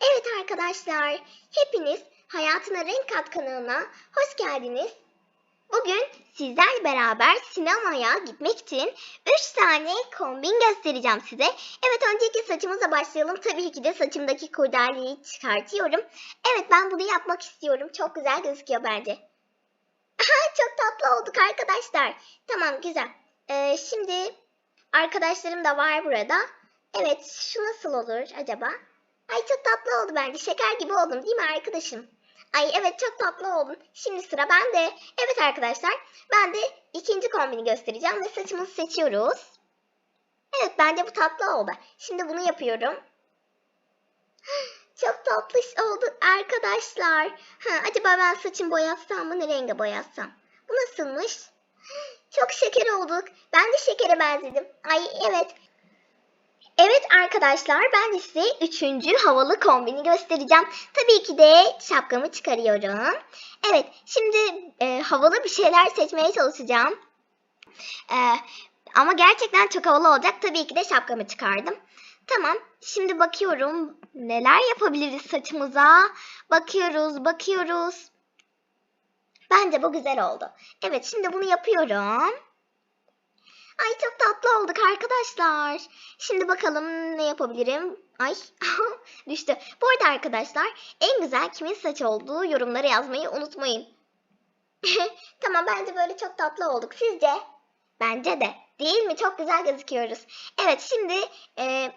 Evet arkadaşlar, hepiniz Hayatına Renk Kat kanalına hoş geldiniz. Bugün sizlerle beraber sinemaya gitmek için 3 tane kombin göstereceğim size. Evet önceki saçımıza başlayalım. Tabii ki de saçımdaki kurdaleyi çıkartıyorum. Evet ben bunu yapmak istiyorum. Çok güzel gözüküyor bence. Aha, Çok tatlı olduk arkadaşlar. Tamam güzel. Ee, şimdi arkadaşlarım da var burada. Evet şu nasıl olur acaba? Ay çok tatlı oldu bence. Şeker gibi oldum değil mi arkadaşım? Ay evet çok tatlı oldun. Şimdi sıra bende. Evet arkadaşlar ben de ikinci kombini göstereceğim ve saçımızı seçiyoruz. Evet bence bu tatlı oldu. Şimdi bunu yapıyorum. Çok tatlı oldu arkadaşlar. Ha, acaba ben saçımı boyatsam mı ne renge boyatsam? Bu nasılmış? Çok şeker olduk. Ben de şekere benzedim. Ay evet. Evet arkadaşlar ben de size üçüncü havalı kombini göstereceğim. Tabii ki de şapkamı çıkarıyorum. Evet şimdi e, havalı bir şeyler seçmeye çalışacağım. E, ama gerçekten çok havalı olacak. Tabii ki de şapkamı çıkardım. Tamam şimdi bakıyorum neler yapabiliriz saçımıza. Bakıyoruz bakıyoruz. Bence bu güzel oldu. Evet şimdi bunu yapıyorum. Ay çok tatlı olduk arkadaşlar. Şimdi bakalım ne yapabilirim. Ay düştü. Bu arada arkadaşlar en güzel kimin saç olduğu yorumlara yazmayı unutmayın. tamam bence böyle çok tatlı olduk. Sizce? Bence de. Değil mi? Çok güzel gözüküyoruz. Evet şimdi e,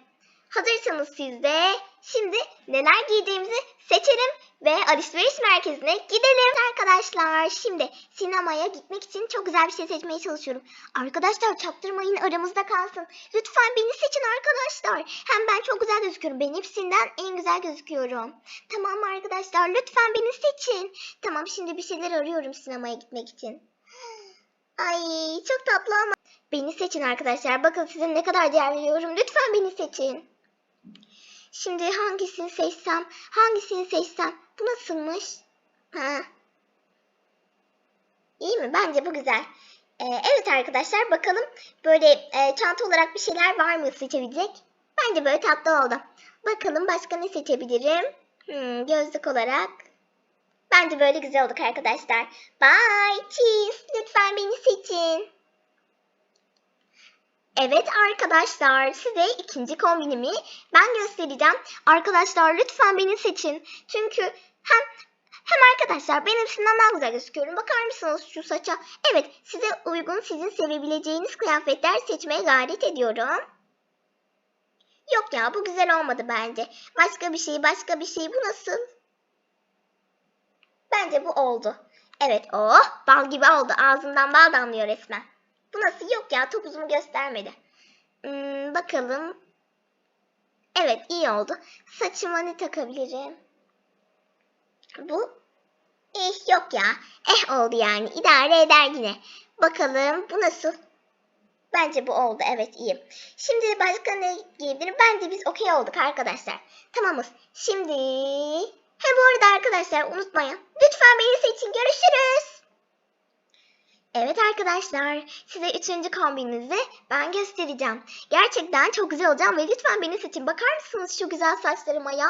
hazırsanız siz de şimdi neler giydiğimizi seçelim ve alışveriş merkezine gidelim arkadaşlar. Şimdi sinemaya gitmek için çok güzel bir şey seçmeye çalışıyorum. Arkadaşlar çaktırmayın aramızda kalsın. Lütfen beni seçin arkadaşlar. Hem ben çok güzel gözüküyorum. Ben hepsinden en güzel gözüküyorum. Tamam arkadaşlar lütfen beni seçin. Tamam şimdi bir şeyler arıyorum sinemaya gitmek için. Ay çok tatlı ama. Beni seçin arkadaşlar. Bakın size ne kadar değer veriyorum. Lütfen beni seçin. Şimdi hangisini seçsem? Hangisini seçsem? Bu nasılmış? Ha. İyi mi? Bence bu güzel. Ee, evet arkadaşlar bakalım böyle e, çanta olarak bir şeyler var mı seçebilecek? Bence böyle tatlı oldu. Bakalım başka ne seçebilirim? Hmm, gözlük olarak. Bence böyle güzel olduk arkadaşlar. Bye cheese. Lütfen beni seçin. Evet arkadaşlar size ikinci kombinimi ben göstereceğim. Arkadaşlar lütfen beni seçin. Çünkü hem hem arkadaşlar ben hepsinden daha güzel gözüküyorum. Bakar mısınız şu saça? Evet size uygun sizin sevebileceğiniz kıyafetler seçmeye gayret ediyorum. Yok ya bu güzel olmadı bence. Başka bir şey başka bir şey bu nasıl? Bence bu oldu. Evet oh bal gibi oldu. Ağzımdan bal damlıyor resmen. Bu nasıl yok ya topuzumu göstermedi. Hmm, bakalım. Evet iyi oldu. Saçıma ne takabilirim? Bu eh yok ya. Eh oldu yani idare eder yine. Bakalım bu nasıl? Bence bu oldu evet iyi. Şimdi başka ne giyebilirim? Bence biz okey olduk arkadaşlar. Tamamız. Şimdi he bu arada arkadaşlar unutmayın. Lütfen beni seçin. Görüşürüz. Evet arkadaşlar, size üçüncü kombininizi ben göstereceğim. Gerçekten çok güzel olacağım ve lütfen beni seçin. Bakar mısınız şu güzel saçlarıma ya?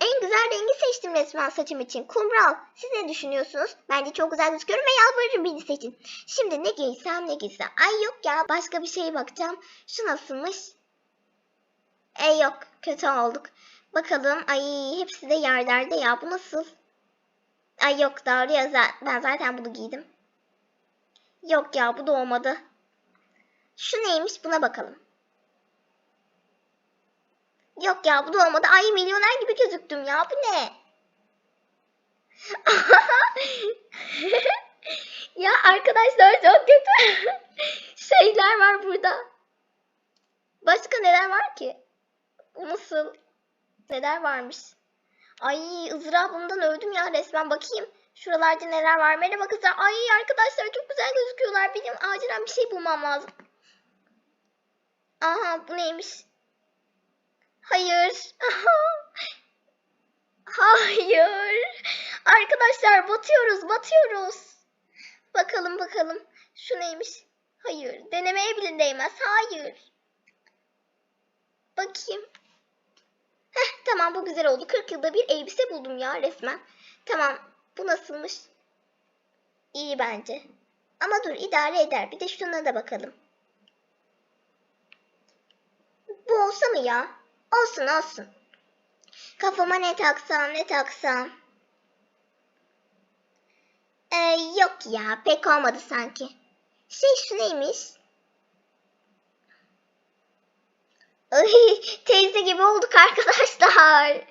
En güzel rengi seçtim resmen saçım için. Kumral. Siz ne düşünüyorsunuz? Bence çok güzel gözüküyorum ve yalvarırım beni seçin. Şimdi ne giysem ne giysem. Ay yok ya başka bir şeye bakacağım. Şu nasılmış? E yok kötü olduk. Bakalım ay hepsi de yerlerde ya bu nasıl? Ay yok doğru ya ben zaten bunu giydim. Yok ya bu da olmadı. Şu neymiş buna bakalım. Yok ya bu da olmadı. Ay milyoner gibi gözüktüm ya bu ne? ya arkadaşlar çok kötü şeyler var burada. Başka neler var ki? Nasıl? Neler varmış? Ay ızdırabımdan öldüm ya resmen bakayım. Şuralarda neler var? Merhaba kızlar. Ay arkadaşlar çok güzel gözüküyorlar. Benim acilen bir şey bulmam lazım. Aha bu neymiş? Hayır. Hayır. Arkadaşlar batıyoruz batıyoruz. Bakalım bakalım. Şu neymiş? Hayır, denemeye bile değmez. Hayır. Bakayım. Heh, tamam bu güzel oldu. 40 yılda bir elbise buldum ya resmen. Tamam, bu nasılmış? İyi bence. Ama dur idare eder. Bir de şuna da bakalım. Bu olsa mı ya? Olsun olsun. Kafama ne taksam ne taksam. Ee, yok ya pek olmadı sanki. Şey şu neymiş? Ay, teyze gibi olduk arkadaşlar.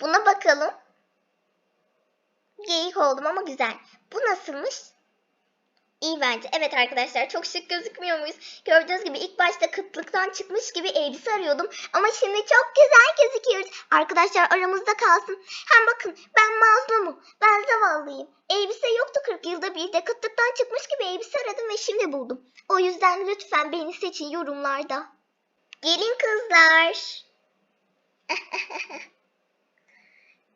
Buna bakalım. Geyik oldum ama güzel. Bu nasılmış? İyi bence. Evet arkadaşlar çok şık gözükmüyor muyuz? Gördüğünüz gibi ilk başta kıtlıktan çıkmış gibi elbise arıyordum. Ama şimdi çok güzel gözüküyoruz. Arkadaşlar aramızda kalsın. Hem bakın ben mazlumum. Ben zavallıyım. Elbise yoktu 40 yılda bir de kıtlıktan çıkmış gibi elbise aradım ve şimdi buldum. O yüzden lütfen beni seçin yorumlarda. Gelin kızlar.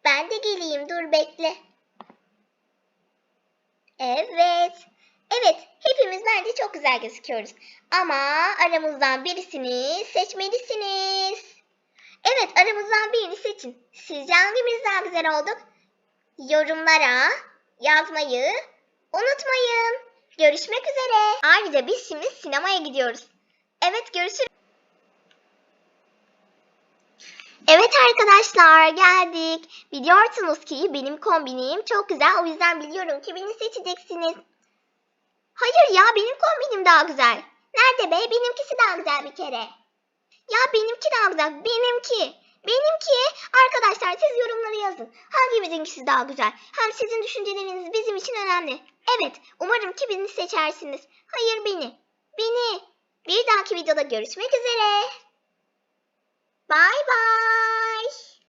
ben de geleyim dur bekle. Evet. Evet, hepimiz bence çok güzel gözüküyoruz. Ama aramızdan birisini seçmelisiniz. Evet, aramızdan birini seçin. Sizce hangimiz daha güzel olduk? Yorumlara yazmayı unutmayın. Görüşmek üzere. Ayrıca biz şimdi sinemaya gidiyoruz. Evet, görüşürüz. Evet arkadaşlar geldik. Biliyorsunuz ki benim kombinim çok güzel. O yüzden biliyorum ki beni seçeceksiniz. Hayır ya benim kombinim daha güzel. Nerede be? Benimkisi daha güzel bir kere. Ya benimki daha güzel. Benimki. Benimki. Arkadaşlar siz yorumları yazın. Hangimizinkisi daha güzel? Hem sizin düşünceleriniz bizim için önemli. Evet. Umarım ki beni seçersiniz. Hayır beni. Beni. Bir dahaki videoda görüşmek üzere. Bye bye.